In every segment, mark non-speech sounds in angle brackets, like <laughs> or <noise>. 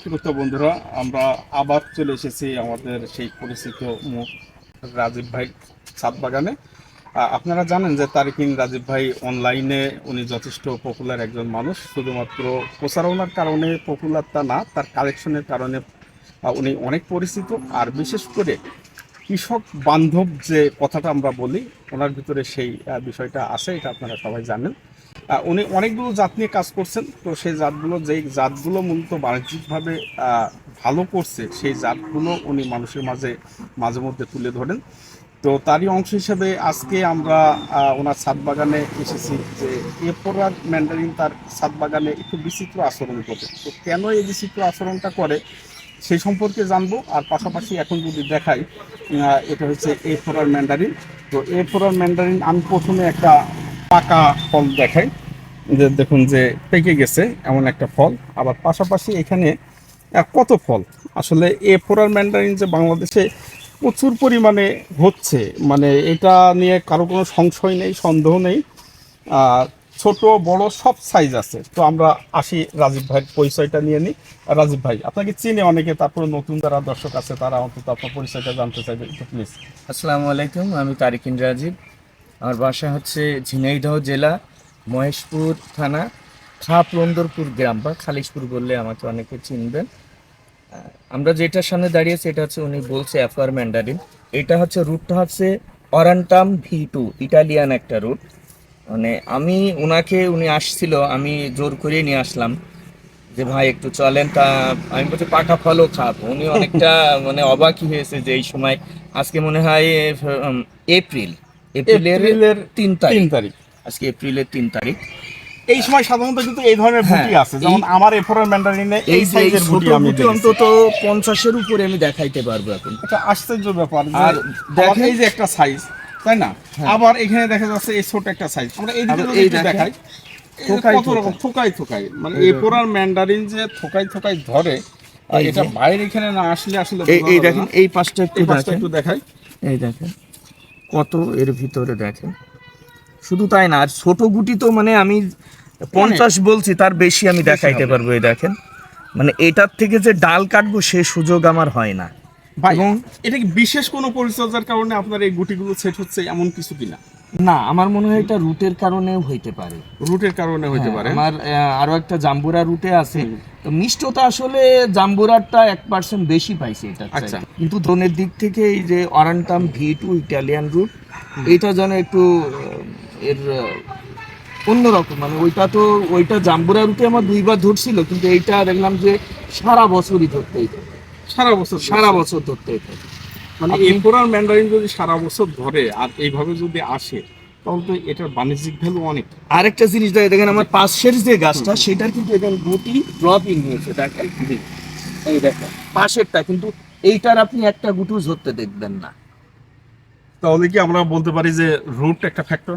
শ্রোতা বন্ধুরা, আমরা আবার চলে এসেছি আমাদের সেই পরিচিত মুখ রাজীব ভাই ছাদ বাগানে আপনারা জানেন যে তারিকিন রাজীব ভাই অনলাইনে উনি যথেষ্ট পপুলার একজন মানুষ। শুধুমাত্র প্রচারণার কারণে পপুলার তা না, তার কালেকশনের কারণে উনি অনেক পরিচিত। আর বিশেষ করে কৃষক বান্ধব যে কথাটা আমরা বলি, ওনার ভিতরে সেই বিষয়টা আছে, এটা আপনারা সবাই জানেন। উনি অনেকগুলো জাত নিয়ে কাজ করছেন। তো সেই জাতগুলো, যেই জাতগুলো মূলত বাণিজ্যিকভাবে ভালো করছে, সেই জাতগুলো উনি মানুষের মাঝে মাঝে মধ্যে তুলে ধরেন। তো তারই অংশ হিসেবে আজকে আমরা ওনার ছাদ বাগানে এসেছি যে এরপরার ম্যান্ডারিন তার ছাদ বাগানে একটু বিচিত্র আচরণ করে। তো কেন এই বিচিত্র আচরণটা করে, সেই সম্পর্কে জানব। আর পাশাপাশি এখন যদি দেখাই এটা হচ্ছে এ ফোরার ম্যান্ডারিন। তো এ ফোরার ম্যান্ডারিন, আমি প্রথমে একটা পাকা ফল দেখাই। যে দেখুন যে পেকে গেছে এমন একটা ফল। আবার পাশাপাশি এখানে কত ফল? আসলে এ ফোরার ম্যান্ডারিন যে বাংলাদেশে প্রচুর পরিমাণে হচ্ছে মানে এটা নিয়ে কারও কোনো সংশয় নেই, সন্দেহ নেই। আর ছোট, বড় সব সাইজ আছে। তো আমরা আসি রাজীব ভাইয়ের পরিচয়টা নিয়ে নিই। রাজীব ভাই, আপনাকে চিনে অনেকে, তারপরে নতুন যারা দর্শক আছে, তারা অন্তত আপনার পরিচয়টা জানতে চাইবে একটু প্লিজ আসসালামু আলাইকুম, আমি তারিকিন রাজীব আমার বাসা হচ্ছে ঝিনাইদহ জেলা। মহেশপুর থানা খাপরন্দরপুর গ্রাম বা খালিশপুর বললে আমাকে অনেকে চিনবেন। আমরা যেটার সামনে দাঁড়িয়েছি এটা হচ্ছে উনি বলছে অ্যাফার ম্যান্ডারিন। এটা হচ্ছে রুটটা হচ্ছে অরান্টাম ভি টু ইটালিয়ান একটা রুট মানে আমি ওনাকে উনি আসছিল আমি জোর করে নিয়ে আসলাম যে ভাই একটু চলেন তা আমি বলছি পাকা ফলও খাব। উনি অনেকটা <laughs> মানে অবাকই হয়েছে যে এই সময় আজকে মনে হয় এপ্রিল। এপ্রিলের তিন তারিখ। আজকে এপ্রিলের তিন তারিখ। এই সময় সাধারণত কিন্তু এই ধরনের হ্যাঁ, বুটি আছে। যেমন আমার এফোরার ম্যান্ডারিনে এই সাইজের বুটি আমি দেখেছি। অন্তত পঞ্চাশের উপরে আমি দেখাইতে পারব এখন। এটা আশ্চর্য ব্যাপার আর এই যে একটা সাইজ তাই না? হ্যাঁ। আবার এখানে দেখা যাচ্ছে এই ছোট একটা সাইজ আমরা এই দিকে দেখাই কত রকম থোকাই থোকাই মানে এফোরার ম্যান্ডারিন যে থোকাই থোকাই ধরে আর এটা বাইরে এখানে না আসলে আসলে এই দেখেন এই পাশটা একটু এই পাশটা একটু দেখাই। এই দেখেন কত এর ভিতরে দেখেন। শুধু তাই না আর ছোট গুটি তো মানে আমি পঞ্চাশ বলছি তার বেশি আমি দেখাইতে পারব এই দেখেন। মানে এটার থেকে যে ডাল কাটবো সে সুযোগ আমার হয় না। এবং এটা কি বিশেষ কোনো পরিচর্যার কারণে আপনার এই গুটিগুলো সেট হচ্ছে এমন কিছু কিনা? না আমার মনে হয় এটা রুটের কারণেও হইতে পারে। রুটের কারণে হইতে হ্যাঁ, পারে। আমার আরও একটা জাম্বুরা রুটে আছে। তো মিষ্টতা আসলে জাম্বুরারটা এক পার্সেন্ট বেশি পাইছে এটা আচ্ছা। কিন্তু ধনের দিক থেকে এই যে aurantium V two Italian root এটা যেন একটু এর অন্যরকম। মানে ওইটা তো ওইটা জাম্বুরা রুটে আমার দুইবার ধরছিল কিন্তু এইটা দেখলাম যে সারা বছরই ধরতেই থাকে সারা বছর সারা বছর ধরতেই থাকে মানে এফোরার ম্যান্ডারিন যদি সারা বছর ধরে আর এইভাবে যদি আসে তাহলে তো এটার বাণিজ্যিক ভ্যালু অনেক। আরেকটা জিনিস দেখেন দেখেন আমার পাশের যে গাছটা সেটার কিন্তু এখন গুটি ড্রপিং হয়েছে দেখেন এই দেখেন পাশেরটা কিন্তু এইটার আপনি একটা গুটু ধরতে দেখবেন না। তাহলে কি আমরা বলতে পারি যে রুট একটা ফ্যাক্টর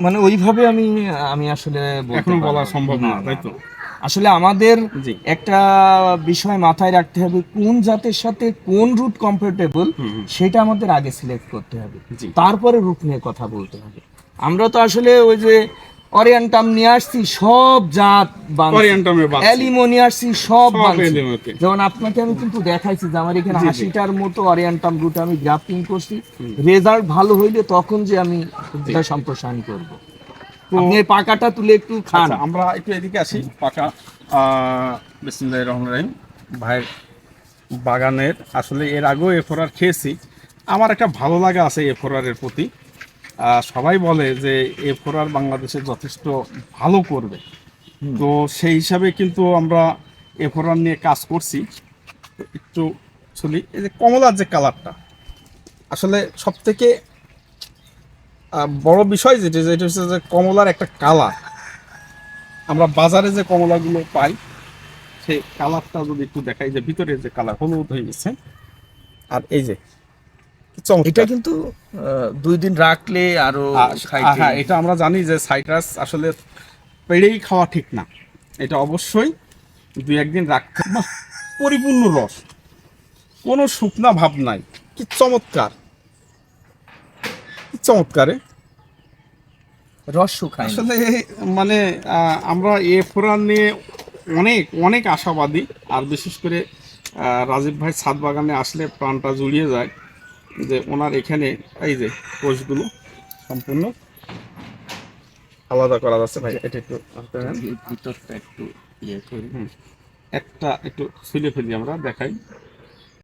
মানে ওইভাবে আমি আমি আসলে এখন বলা সম্ভব না তাই তো? আসলে আমাদের একটা বিষয় মাথায় রাখতে হবে কোন জাতের সাথে কোন রুট কমফোর্টেবল। সেটা আমাদের আগে সিলেক্ট করতে হবে। তারপরে রুট নিয়ে কথা বলতে হবে। আমরা তো আসলে ওই যে অরিয়ান্টাম নিয়ে আসছি সব জাত অরিয়েন্টামে বাদ অ্যালিমোনিয়া আসছি সব যেমন আপনাকে আমি কিন্তু দেখাইছি যে আমার এখানে। আশিটার মতো অরিয়ান্টাম রুট আমি গ্রাফটিং করছি। রেজাল্ট ভালো হইলে তখন যে আমি এটা সম্প্রসারণ করব। আপনি পাকাটা তুলে একটু খান। আচ্ছা, আমরা একটু এদিকে আসি। পাকা বিসমিল্লাহির রহমানির রহিম। ভাইয়ের বাগানের আসলে এর আগেও এফোরার খেয়েছি। আমার একটা ভালো লাগা আছে এফোরারের প্রতি। সবাই বলে যে এ এফোরার বাংলাদেশে যথেষ্ট ভালো করবে। তো সেই হিসাবে কিন্তু আমরা এফোরার নিয়ে কাজ করছি। একটু চলি এই যে কমলার যে কালারটা আসলে সব থেকে বড় বিষয় যেটা যেটা হচ্ছে যে কমলার একটা কালার। আমরা বাজারে যে কমলাগুলো পাই সেই কালারটা যদি একটু দেখাই যে ভিতরে যে কালার হলুদ হয়ে গেছে আর এই যে। এটা কিন্তু দুই দিন রাখলে আরও হ্যাঁ এটা আমরা জানি যে সাইট্রাস আসলে পেড়েই খাওয়া ঠিক না। এটা অবশ্যই দুই একদিন রাখতে পরিপূর্ণ রস। কোনো শুকনা ভাব নাই। কি চমৎকার। কি চমৎকার রস শুকায় আসলে মানে আমরা এ ফোরান নিয়ে অনেক অনেক আশাবাদী। আর বিশেষ করে আহ, রাজীব ভাই ছাদ বাগানে আসলে প্রাণটা জুড়িয়ে যায়। যে ওনার এখানে এই যে কোষগুলো সম্পূর্ণ আলাদা করা যাচ্ছে ভাই এটা একটু ভিতরটা একটু ইয়ে করি। একটা একটু ফেলে ফেলি আমরা দেখাই।